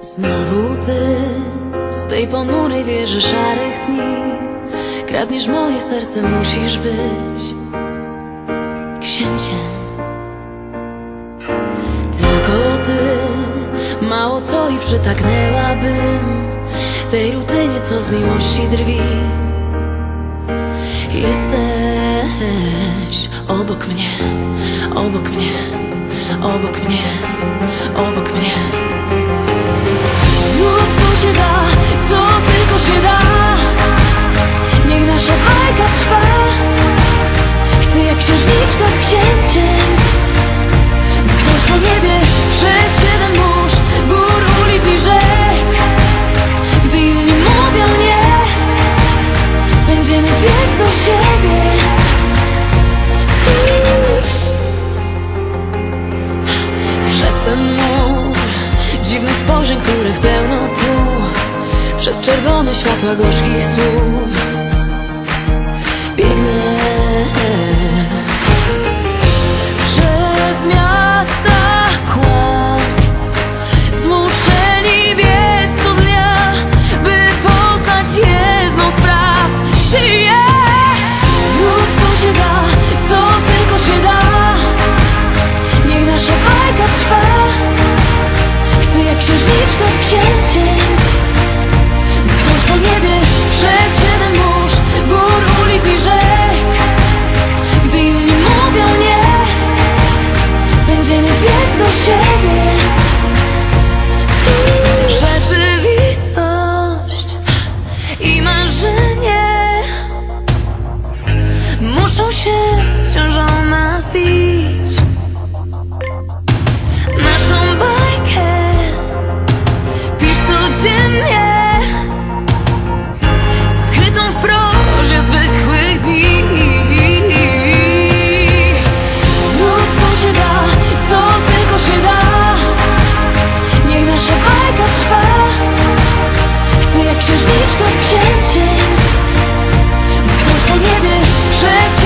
Znowu ty z tej ponurej wieży szarych dni. Kradniesz moje serce, musisz być księciem. Tylko ty, mało co i przytaknęłabym Tej rutynie, co z miłości drwi. Jesteś obok mnie, obok mnie, obok mnie, obok mnie. Przez czerwone światła gorzkich słów. niebies do siebie przez